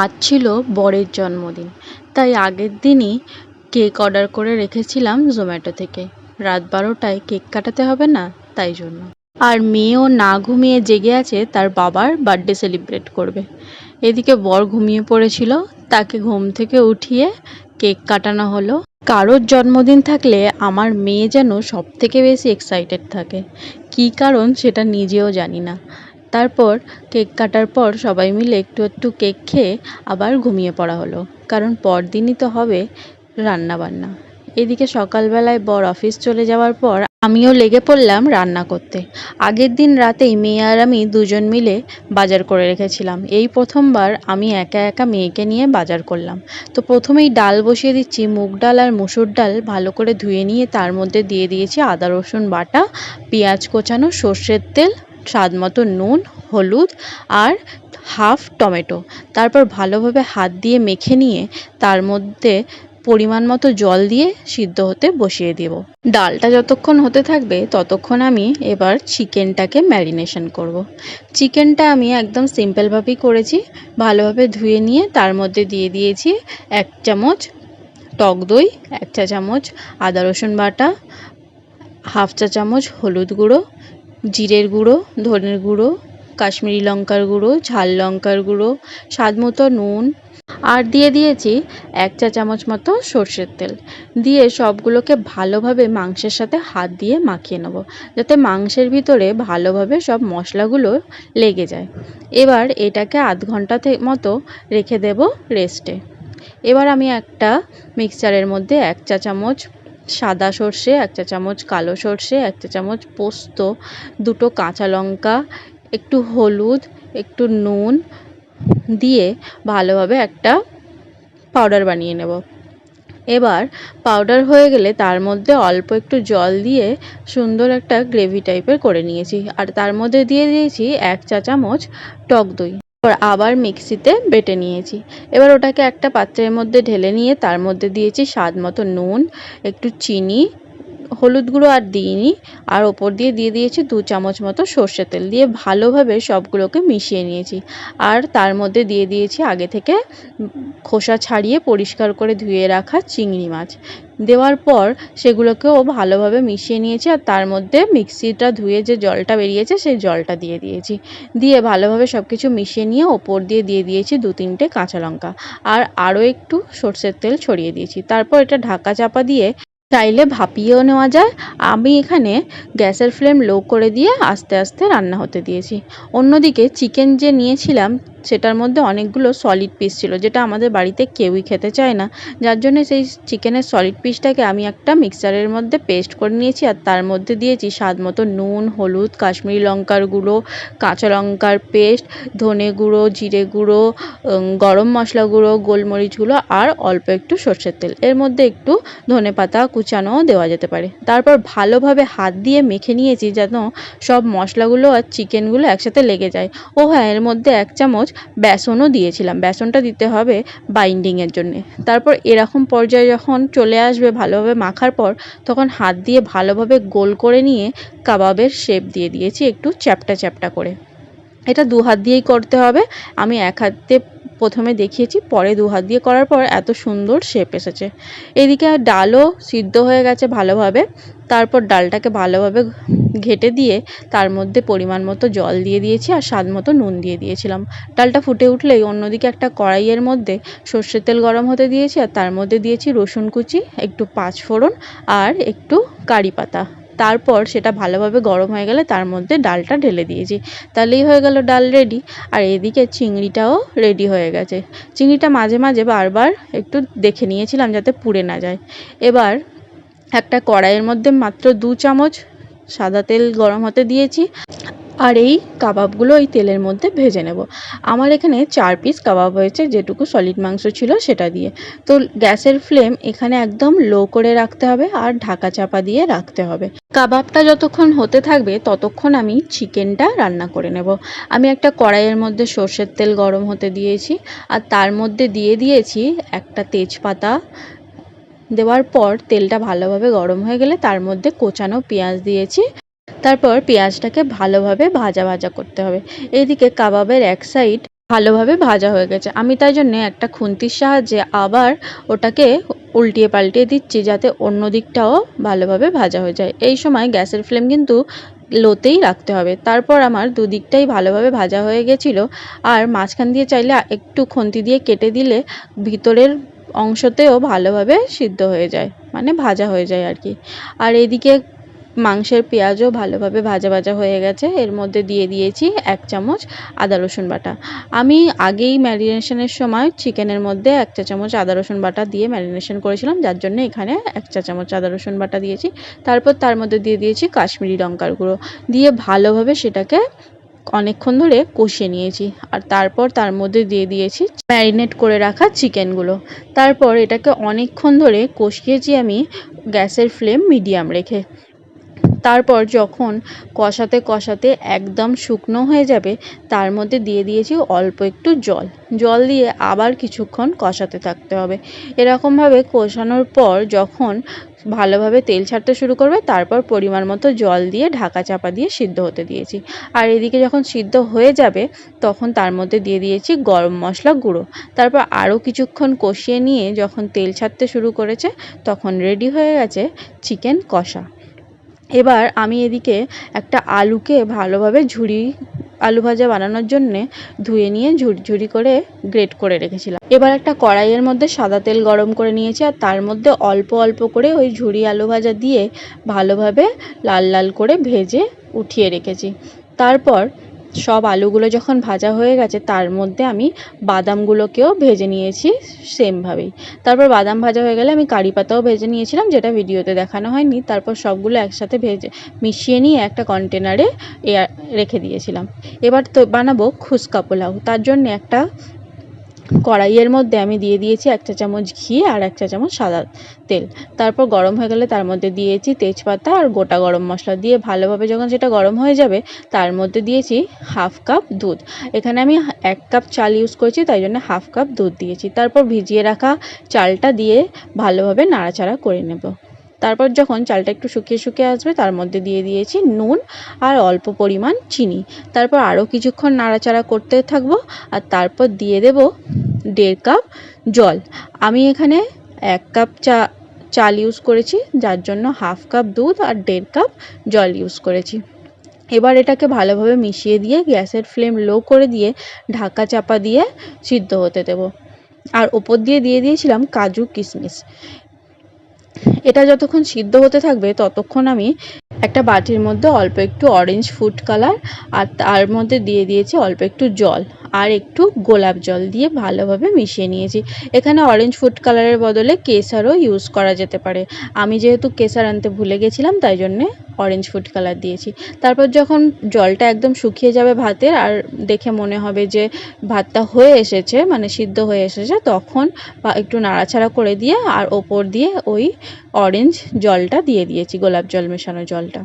আজ ছিল বরের জন্মদিন। তাই আগের দিনই কেক অর্ডার করে রেখেছিলাম জোম্যাটো থেকে। রাত বারোটায় কেক কাটাতে হবে না, তাই জন্য। আর মেয়েও না ঘুমিয়ে জেগে আছে, তার বাবার বার্থডে সেলিব্রেট করবে। এদিকে বর ঘুমিয়ে পড়েছিল, তাকে ঘুম থেকে উঠিয়ে কেক কাটানো হলো। কারোর জন্মদিন থাকলে আমার মেয়ে যেন সব থেকে বেশি এক্সাইটেড থাকে। কী কারণ সেটা নিজেও জানি না। তারপর কেক কাটার পর সবাই মিলে একটু একটু কেক খেয়ে আবার ঘুমিয়ে পড়া হলো। কারণ পরদিনই তো হবে রান্না বান্না এদিকে সকালবেলায় বর অফিস চলে যাওয়ার পর আমিও লেগে পড়লাম রান্না করতে। আগের দিন রাতেই মেয়ে আর আমি দুজন মিলে বাজার করে রেখেছিলাম। এই প্রথমবার আমি একা একা মেয়েকে নিয়ে বাজার করলাম। তো প্রথমেই ডাল বসিয়ে দিচ্ছি, মুগ ডাল আর মুসুর ডাল ভালো করে ধুয়ে নিয়ে তার মধ্যে দিয়ে দিয়েছি আদা রসুন বাটা, পেঁয়াজ কোচানো, সর্ষের তেল স্বাদ মতো নুন, হলুদ আর হাফ টমেটো। তারপর ভালোভাবে হাত দিয়ে মেখে নিয়ে তার মধ্যে পরিমাণ মতো জল দিয়ে সিদ্ধ হতে বসিয়ে দেব। ডালটা যতক্ষণ হতে থাকবে ততক্ষণ আমি এবার চিকেনটাকে ম্যারিনেশন করব। চিকেনটা আমি একদম সিম্পলভাবেই করেছি। ভালোভাবে ধুয়ে নিয়ে তার মধ্যে দিয়ে দিয়েছি এক চামচ টক দই, এক চা চামচ আদা রসুন বাটা, হাফ চা চামচ হলুদ গুঁড়ো জিরের গুঁড়ো, ধনের গুঁড়ো, কাশ্মীরি লঙ্কার গুঁড়ো, ঝাল লঙ্কার গুঁড়ো, স্বাদ মতো নুন। আর দিয়ে দিয়েছি এক চা চামচ মতো সর্ষের তেল। দিয়ে সবগুলোকে ভালোভাবে মাংসের সাথে হাত দিয়ে মাখিয়ে নেব, যাতে মাংসের ভিতরে ভালোভাবে সব মশলাগুলো লেগে যায়। এবার এটাকে আধ ঘণ্টা মতো রেখে দেব রেস্টে। এবার আমি একটা মিক্সচারের মধ্যে এক চা চামচ সাদা সর্ষে এক চা চামচ কালো সর্ষে এক চা চামচ পোস্ত, দুটো কাঁচা লঙ্কা, একটু হলুদ, একটু নুন দিয়ে ভালোভাবে একটা পাউডার বানিয়ে নেব। এবার পাউডার হয়ে গেলে তার মধ্যে অল্প একটু জল দিয়ে সুন্দর একটা গ্রেভি টাইপের করে নিয়েছি। আর তার মধ্যে দিয়ে দিয়েছি এক চা চামচ টক দই। আবার মিক্সিতে বেটে নিয়েছি। এবার ওটাকে একটা পাত্রের মধ্যে ঢেলে নিয়ে তার মধ্যে দিয়েছি স্বাদ মতো নুন, একটু চিনি, হলুদ গুঁড়ো আর দিইনি, আর ওপর দিয়ে দিয়ে দিয়েছি দু চামচ মতো সর্ষের তেল দিয়ে ভালোভাবে সবগুলোকে মিশিয়ে নিয়েছি। আর তার মধ্যে দিয়ে দিয়েছি আগে থেকে খোসা ছাড়িয়ে পরিষ্কার করে ধুয়ে রাখা চিংড়ি মাছ। দেওয়ার পর সেগুলোকেও ভালোভাবে মিশিয়ে নিয়েছি আর তার মধ্যে মিক্সিটা ধুয়ে যে জলটা বেরিয়েছে সেই জলটা দিয়ে দিয়েছি। দিয়ে ভালোভাবে সব কিছু মিশিয়ে নিয়ে ওপর দিয়ে দিয়ে দিয়েছি দু তিনটে কাঁচা লঙ্কা। আর আরও একটু সর্ষের তেল ছড়িয়ে দিয়েছি। তারপর এটা ঢাকা চাপা দিয়ে চাইলে ভাপিয়েও নেওয়া যায়। আমি এখানে গ্যাসের ফ্লেম লো করে দিয়ে আস্তে আস্তে রান্না হতে দিয়েছি। অন্যদিকে চিকেন যে নিয়েছিলাম সেটার মধ্যে অনেকগুলো সলিড পিস ছিল, যেটা আমাদের বাড়িতে কেউই খেতে চায় না। যার জন্য সেই চিকেনের সলিড পিসটাকে আমি একটা মিক্সারের মধ্যে পেস্ট করে নিয়েছি, আর তার মধ্যে দিয়েছি স্বাদ মতো নুন, হলুদ, কাশ্মীরি লঙ্কার গুঁড়ো, কাঁচা লঙ্কার পেস্ট ধনে গুঁড়ো, জিরে গুঁড়ো গরম মশলা গুঁড়ো, গোলমরিচ গুঁড়ো, আর অল্প একটু সর্ষের তেল। এর মধ্যে একটু ধনে পাতা কুচানোও দেওয়া যেতে পারে। তারপর ভালোভাবে হাত দিয়ে মেখে নিয়েছি যেন সব মশলাগুলো আর চিকেনগুলো একসাথে লেগে যায়। ও হ্যাঁ এর মধ্যে এক চামচ বেসনও দিয়েছিলাম। বেসনটা দিতে হবে বাইন্ডিংয়ের জন্যে। তারপর এরকম পর্যায়ে যখন চলে আসবে ভালোভাবে মাখার পর, তখন হাত দিয়ে ভালোভাবে গোল করে নিয়ে কাবাবের শেপ দিয়ে দিয়েছি একটু চ্যাপটা চ্যাপটা করে। এটা দু হাত দিয়েই করতে হবে। আমি এক হাতে প্রথমে দেখিয়েছি, পরে দু হাত দিয়ে করার পর এত সুন্দর শেপ এসেছে। এদিকে ডালও সিদ্ধ হয়ে গেছে ভালোভাবে। তারপর ডালটাকে ভালোভাবে ঘেটে দিয়ে তার মধ্যে পরিমাণ মতো জল দিয়ে দিয়েছি আর স্বাদ মতো নুন দিয়ে দিয়েছিলাম। ডালটা ফুটে উঠলেই অন্যদিকে একটা কড়াইয়ের মধ্যে সর্ষের তেল গরম হতে দিয়েছি আর তার মধ্যে দিয়েছি রসুন কুচি, একটু পাঁচফোড়ন আর একটু কারি পাতা। তারপর সেটা ভালোভাবে গরম হয়ে গেলে তার মধ্যে ডালটা ঢেলে দিয়েছি। তাহলেই হয়ে গেল ডাল রেডি আর এদিকে চিংড়িটাও রেডি হয়ে গেছে। চিংড়িটা মাঝে মাঝে বারবার একটু দেখে নিয়েছিলাম যাতে পুড়ে না যায়। এবার একটা কড়াইয়ের মধ্যে মাত্র দু চামচ সাদা তেল গরম হতে দিয়েছি। আর এই কাবাবগুলো ওই তেলের মধ্যে ভেজে নেব। আমার এখানে চার পিস কাবাব হয়েছে, যেটুকু সলিড মাংস ছিল সেটা দিয়ে। তো গ্যাসের ফ্লেম এখানে একদম লো করে রাখতে হবে আর ঢাকা চাপা দিয়ে রাখতে হবে। কাবাবটা যতক্ষণ হতে থাকবে ততক্ষণ আমি চিকেনটা রান্না করে নেব। আমি একটা কড়াইয়ের মধ্যে সর্ষের তেল গরম হতে দিয়েছি আর তার মধ্যে দিয়ে দিয়েছি একটা তেজপাতা। দেওয়ার পর তেলটা ভালোভাবে গরম হয়ে গেলে তার মধ্যে কোচানো পেঁয়াজ দিয়েছি। তারপর পেঁয়াজটাকে ভালোভাবে ভাজা ভাজা করতে হবে। এদিকে কাবাবের এক সাইড ভালোভাবে ভাজা হয়ে গেছে। আমি তাই জন্যে একটা খুন্তির সাহায্যে আবার ওটাকে উল্টিয়ে পাল্টিয়ে দিচ্ছি যাতে অন্য দিকটাও ভালোভাবে ভাজা হয়ে যায়। এই সময় গ্যাসের ফ্লেম কিন্তু লোতেই রাখতে হবে। তারপর আমার দুদিকটাই ভালোভাবে ভাজা হয়ে গেছিল। আর মাঝখান দিয়ে চাইলে একটু খুন্তি দিয়ে কেটে দিলে ভিতরের অংশতেও ভালোভাবে সিদ্ধ হয়ে যায়। মানে ভাজা হয়ে যায় আর কি। আর এদিকে মাংসের পেঁয়াজও ভালোভাবে ভাজা ভাজা হয়ে গেছে। এর মধ্যে দিয়ে দিয়েছি এক চামচ আদা, রসুন বাটা। আমি আগেই ম্যারিনেশনের সময় চিকেনের মধ্যে এক চা চামচ আদা, রসুন বাটা দিয়ে ম্যারিনেশন করেছিলাম। যার জন্য এখানে এক চা চামচ আদা, রসুন বাটা দিয়েছি। তারপর তার মধ্যে দিয়ে দিয়েছি কাশ্মীরি লঙ্কার গুঁড়ো। দিয়ে ভালোভাবে সেটাকে অনেকক্ষণ ধরে কষিয়ে নিয়েছি। আর তারপর তার মধ্যে দিয়ে দিয়েছি ম্যারিনেট করে রাখা চিকেনগুলো। তারপর এটাকে অনেকক্ষণ ধরে কষিয়েছি আমি গ্যাসের ফ্লেম মিডিয়াম রেখে। তারপর যখন কষাতে কষাতে একদম শুকনো হয়ে যাবে, তার মধ্যে দিয়ে দিয়েছি অল্প একটু জল। জল দিয়ে আবার কিছুক্ষণ কষাতে থাকতে হবে। এরকমভাবে কষানোর পর যখন ভালোভাবে তেল ছাড়তে শুরু করবে, তারপর পরিমাণ মতো জল দিয়ে ঢাকা চাপা দিয়ে সিদ্ধ হতে দিয়েছি। আর এদিকে যখন সিদ্ধ হয়ে যাবে, তখন তার মধ্যে দিয়ে দিয়েছি গরম মশলা গুঁড়ো। তারপর আরও কিছুক্ষণ কষিয়ে নিয়ে যখন তেল ছাড়তে শুরু করেছে, তখন রেডি হয়ে গেছে চিকেন কষা। এবার আমি এদিকে একটা আলুকে ভালোভাবে ঝুড়ি আলু ভাজা বানানোর জন্যে ধুয়ে নিয়ে ঝুরঝুরি করে গ্রেট করে রেখেছিলাম। এবার একটা কড়াইয়ের মধ্যে সাদা তেল গরম করে নিয়েছি আর তার মধ্যে অল্প অল্প করে ওই ঝুড়ি আলু ভাজা দিয়ে ভালোভাবে লাল লাল করে ভেজে উঠিয়ে রেখেছি। তারপর সব আলুগুলো যখন ভাজা হয়ে গেছে, তার মধ্যে আমি বাদামগুলোকেও ভেজে নিয়েছি সেমভাবেই তারপর বাদাম ভাজা হয়ে গেলে আমি কারি পাতাও ভেজে নিয়েছিলাম, যেটা ভিডিওতে দেখানো হয়নি। তারপর সবগুলো একসাথে ভেজে মিশিয়ে নিয়ে একটা কন্টেনারে রেখে দিয়েছিলাম। এবার তো বানাবো খুসকা পোলাও। তার জন্য একটা কড়াইয়ের মধ্যে আমি দিয়ে দিয়েছি এক চা চামচ ঘি আর এক চা চামচ সাদা তেল। তারপর গরম হয়ে গেলে তার মধ্যে দিয়েছি তেজপাতা আর গোটা গরম মশলা দিয়ে ভালোভাবে যখন সেটা গরম হয়ে যাবে, তার মধ্যে দিয়েছি হাফ কাপ দুধ। এখানে আমি এক কাপ চাল ইউজ করেছি, তাই জন্য হাফ কাপ দুধ দিয়েছি। তারপর ভিজিয়ে রাখা চালটা দিয়ে ভালোভাবে নাড়াচাড়া করে নেব। তারপর যখন চালটা একটু শুকিয়ে শুকিয়ে আসবে, তার মধ্যে দিয়ে দিয়েছি নুন আর অল্প পরিমাণ চিনি। তারপর আরও কিছুক্ষণ নাড়াচাড়া করতে থাকব আর তারপর দিয়ে দেব দেড় কাপ জল। আমি এখানে এক কাপ চা, চাল ইউজ করেছি, যার জন্য হাফ কাপ দুধ আর দেড় কাপ জল ইউজ করেছি। এবার এটাকে ভালোভাবে মিশিয়ে দিয়ে গ্যাসের ফ্লেম লো করে দিয়ে ঢাকা চাপা দিয়ে সিদ্ধ হতে দেব। আর ওপর দিয়ে দিয়ে দিয়েছিলাম কাজু কিশমিশ এটা যতক্ষণ সিদ্ধ হতে থাকবে ততক্ষণ আমি একটা বাটির মধ্যে অল্প একটু অরেঞ্জ ফুড কালার আর তার মধ্যে দিয়ে দিয়েছি অল্প একটু জল। আর একটু গোলাপ জল দিয়ে ভালোভাবে মিশিয়ে নিয়েছি। এখানে অরেঞ্জ ফুড কালারের বদলে কেসারও ইউজ করা যেতে পারে। আমি যেহেতু কেসার আনতে ভুলে গেছিলাম, তাই জন্যে অরেঞ্জ ফুড কালার দিয়েছি। তারপর যখন জলটা একদম শুকিয়ে যাবে ভাতের, আর দেখে মনে হবে যে ভাতটা হয়ে এসেছে মানে সিদ্ধ হয়ে এসেছে, তখন একটু নাড়াচাড়া করে দিয়ে আর ওপর দিয়ে ওই অরেঞ্জ জলটা দিয়ে দিয়েছি, গোলাপ জল মেশানো জলটা।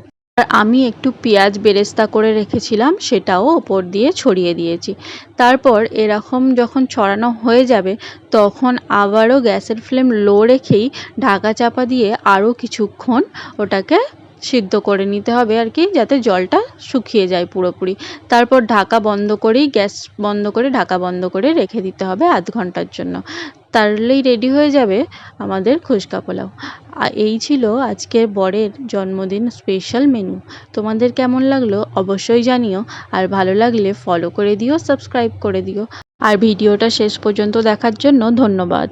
আমি একটু পেঁয়াজ বেরেস্তা করে রেখেছিলাম, সেটাও ওপর দিয়ে ছড়িয়ে দিয়েছি। তারপর এরকম যখন ছড়ানো হয়ে যাবে, তখন আবারও গ্যাসের ফ্লেম লো রেখেই ঢাকা চাপা দিয়ে আরও কিছুক্ষণ ওটাকে সিদ্ধ করে নিতে হবে আর কি, যাতে জলটা শুকিয়ে যায় পুরোপুরি। তারপর ঢাকা বন্ধ করেই, গ্যাস বন্ধ করে ঢাকা বন্ধ করে রেখে দিতে হবে আধ ঘণ্টার জন্য। তাহলেই রেডি হয়ে যাবে আমাদের খুশকা পোলাও। আর এই ছিল আজকের বরের জন্মদিন স্পেশাল মেনু। তোমাদের কেমন লাগল অবশ্যই জানিও, আর ভালো লাগলে ফলো করে দিও সাবস্ক্রাইব করে দিও। আর ভিডিওটা শেষ পর্যন্ত দেখার জন্য ধন্যবাদ।